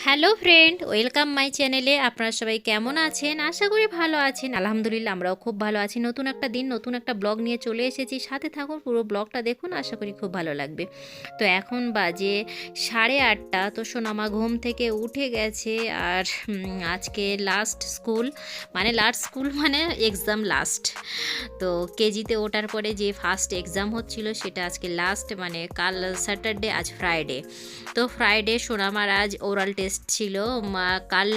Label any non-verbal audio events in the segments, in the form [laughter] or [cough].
Hello friend, welcome my চ্যানেলে আপনারা সবাই কেমন আছেন? আশা করি ভালো আছেন। আলহামদুলিল্লাহ আমরাও খুব ভালো আছি। নতুন একটা দিন, নতুন একটা ব্লগ নিয়ে চলে এসেছি। সাথে থাকুন, পুরো ব্লগটা দেখুন, আশা করি খুব ভালো লাগবে। তো এখন বাজে সাড়ে আটটা, তো সোনামা ঘুম থেকে উঠে গেছে আর আজকে লাস্ট স্কুল মানে লাস্ট স্কুল মানে এক্সাম লাস্ট তো কেজিতে ওঠার পরে যে ফার্স্ট এক্সাম হচ্ছিল, সেটা আজকে লাস্ট মানে কাল স্যাটারডে আজ ফ্রাইডে তো ফ্রাইডে সোনামার আজ ওরাল টেস্ট ছিল। কাল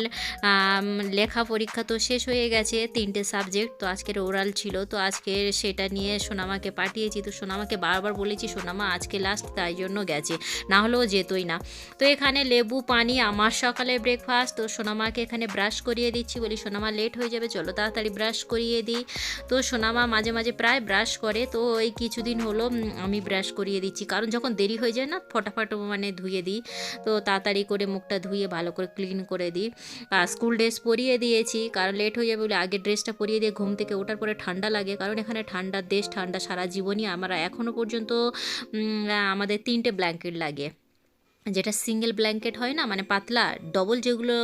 লেখা পরীক্ষা তো শেষ হয়ে গেছে, তিনটে সাবজেক্ট তো আজকের ওরাল ছিল। তো আজকে সেটা নিয়ে সোনামাকে পাঠিয়েছি, তো সোনামাকে বারবার বলেছি, সোনামা, আজকে লাস্ট তাই জন্য গেছে, না হলেও যেতই না। তো এখানে লেবু, পানি, আমার সকালে ব্রেকফাস্ট তো সোনামাকে এখানে ব্রাশ করিয়ে দিচ্ছি, বলি, সোনামা লেট হয়ে যাবে, চলো তাড়াতাড়ি ব্রাশ করিয়ে দিই। তো সোনামা মাঝে মাঝে প্রায় ব্রাশ করে, তো এই কিছুদিন হলো আমি ব্রাশ করিয়ে দিচ্ছি। কারণ যখন দেরি হয়ে যায় না, ফটাফট মানে ধুয়ে দিই। তো তাড়াতাড়ি করে মুখটা ধুয়ে ভালো করে ক্লিন করে দিই। আর স্কুল ড্রেস পরিয়ে দিয়েছি। কারণ লেট হয়ে যাবে বলে আগের ড্রেসটা পরিয়ে দিয়ে ঘুম থেকে ওঠার পরে ঠান্ডা লাগে। কারণ এখানে ঠান্ডার দেশ, ঠান্ডা সারা জীবনই আমরা। এখনও পর্যন্ত আমাদের তিনটে ব্ল্যাঙ্কেট লাগে। যেটা সিঙ্গেল ব্ল্যাঙ্কেট হয় না মানে পাতলা ডবল যেগুলো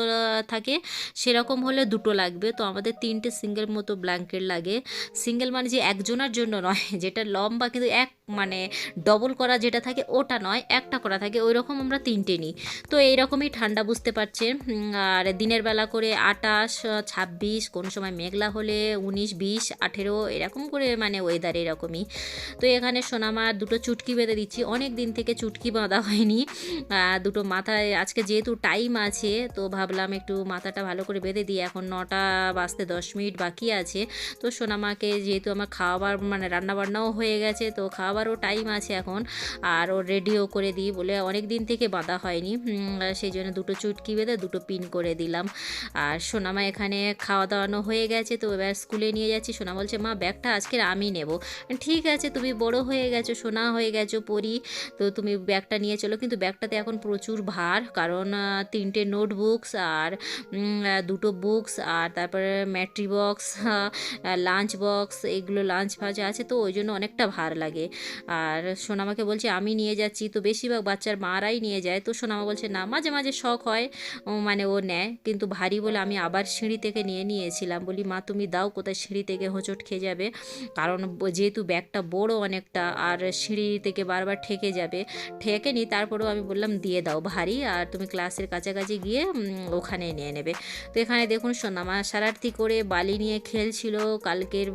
থাকে, সেরকম হলে দুটো লাগবে। তো আমাদের তিনটে সিঙ্গেল মতো ব্ল্যাঙ্কেট লাগে। সিঙ্গেল মানে যে একজনের জন্য নয়, [laughs] যেটা লম্বা কিন্তু এক মানে ডবল করা যেটা থাকে ওটা নয়, একটা করা থাকে ওই রকম আমরা তিনটে নিই। তো এইরকমই ঠান্ডা বুঝতে পারছেন আর দিনের বেলা করে আটাশ, ছাব্বিশ, কোনো সময় মেঘলা হলে উনিশ, বিশ, আঠেরো, এরকম করে মানে ওয়েদার এরকমই। তো এখানে সোনামার দুটো চুটকি বেঁধে দিচ্ছি। অনেক দিন থেকে চুটকি বাঁধা হয়নি। দুটো মাথায়, আজকে যেহেতু টাইম আছে, তো ভাবলাম একটু মাথাটা ভালো করে বেঁধে দিই। এখন নটা বাজতে দশ মিনিট বাকি আছে। তো সোনামাকে যেহেতু আমার খাওয়াবার মানে রান্নাবান্নাও হয়ে গেছে, তো খাওয়াবারও টাইম আছে এখন। আর ও রেডিও করে দিই বলে অনেক দিন থেকে বাঁধা হয়নি। সেই জন্য দুটো চুটকি বেঁধে দুটো পিন করে দিলাম। আর সোনামা এখানে খাওয়া দাওয়ানো হয়ে গেছে, তো এবার স্কুলে নিয়ে যাচ্ছি। সোনা বলছে, মা, ব্যাগটা আজকের আমি নেব। ঠিক আছে, তুমি বড় হয়ে গেছো, সোনা হয়ে গেছো পড়ি তো তুমি ব্যাগটা নিয়ে চলো। কিন্তু ব্যাগটাতে এখন প্রচুর ভার, কারণ তিনটে নোটবুকস আর দুটো বুকস আর তারপরে ম্যাট্রি বক্স লাঞ্চ বক্স এগুলো লাঞ্চ ফাজ আছে, তো ওই জন্য অনেকটা ভার লাগে। আর সোনামাকে বলছে, আমি নিয়ে যাচ্ছি। তো বেশিরভাগ বাচ্চার মারাই নিয়ে যায়। তো সোনামা বলছে, না, মাঝে মাঝে শখ হয় মানে ও নেয়। কিন্তু ভারী বলে আমি আবার সিঁড়ি থেকে নিয়ে নিয়েছিলাম। বলি, মা, তুমি দাও, কোথায় সিঁড়ি থেকে হোঁচট খেয়ে যাবে? কারণ যেহেতু ব্যাগটা বড় অনেকটা, আর সিঁড়ি থেকে বারবার ঠেকে যাবে, ঠেকে ঠেকেনি তারপরেও আমি বললাম, দিয়ে দাও ভারী, আর তুমি ক্লাসের কাছাকাছি গিয়ে ওখানে নিয়ে নেবে। তো এখানে দেখুন সোনামা সারার্থি করে বালি নিয়ে খেলছিল। কালকের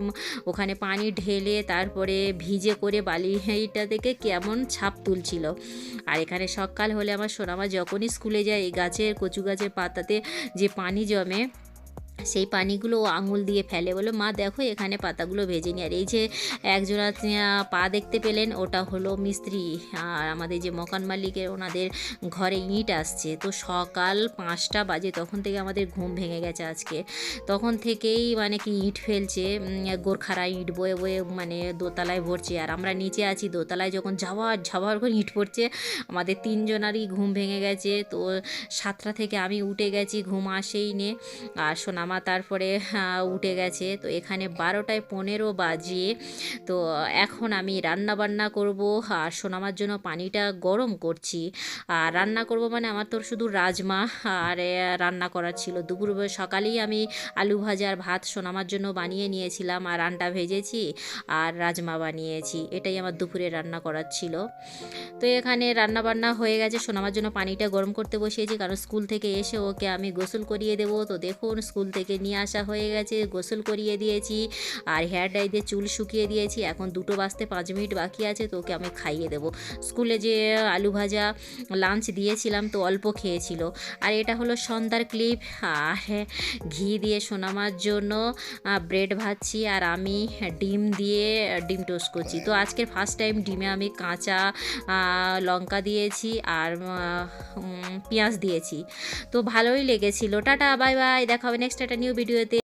ওখানে পানি ঢেলে, তারপরে ভিজে করে বালি এইটা থেকে কেমন ছাপ তুলছিল। আর এখানে সকাল হলে আমার সোনামা যখনই স্কুলে যায়, এই গাছের কচু গাছের পাতাতে যে পানি জমে সেই পানিগুলো ও আঙুল দিয়ে ফেলে বলে, মা, দেখো, এখানে পাতাগুলো ভেজে নি। আর এই যে একজোড়া পা দেখতে পেলেন, ওটা হলো মিস্ত্রি। আর আমাদের যে মকান মালিকের ওনাদের ঘরে ইট আসছে। তো সকাল পাঁচটা বাজে, তখন থেকে আমাদের ঘুম ভেঙে গেছে আজকে। তখন থেকেই মানে কি ইট ফেলছে গোরখারা ইট বয়ে বয়ে মানে দোতলায় ভরছে। আর আমরা নিচে আছি, দোতলায় যখন ঝাওয়ার ঝাওয়ার করে ইট পড়ছে, আমাদের তিনজনারই ঘুম ভেঙে গেছে। তো সাতটা থেকে আমি উঠে গেছি, ঘুম আসেই নে। আর সোনামা তারপরে উঠে গেছে। তো এখানে বারোটায় পনেরো বাজে। তো এখন আমি রান্না বান্না করব। আর সোনামার জন্য পানিটা গরম করছি। আর রান্না করব মানে আমার তো শুধু রাজমা আর রান্না করার ছিল। দুপুর সকালেই আমি আলু ভাজা আর ভাত সোনামার জন্য বানিয়ে নিয়েছিলাম। আর আন্ডা ভেজেছি আর রাজমা বানিয়েছি। এটাই আমার দুপুরে রান্না করার ছিল। তো এখানে রান্না বান্না হয়ে গেছে। সোনামার জন্য পানিটা গরম করতে বসিয়েছি। কারণ স্কুল থেকে এসে ওকে আমি গোসল করিয়ে দেবো। তো দেখুন, স্কুল থেকে নিয়ে আসা হয়ে গেছে, গোসল করিয়ে দিয়েছি আর হেয়ার ডাই দিয়ে চুল শুকিয়ে দিয়েছি। এখন দুটো বাজতে পাঁচ মিনিট বাকি আছে, তো ওকে আমি খাইয়ে দেবো। স্কুলে যে আলু ভাজা লাঞ্চ দিয়েছিলাম, তো অল্প খেয়েছিল। আর এটা হলো সন্ধ্যার ক্লিপ আর ঘি দিয়ে সোনামার জন্য ব্রেড ভাজছি আর আমি ডিম দিয়ে, ডিম টোস্ট করছি। তো আজকের ফার্স্ট টাইম ডিমে আমি কাঁচা লঙ্কা দিয়েছি আর পেঁয়াজ দিয়েছি। তো ভালোই লেগেছিল। টাটা বাই বাই দেখা হবে নেক্সট একটা নিউ ভিডিওতে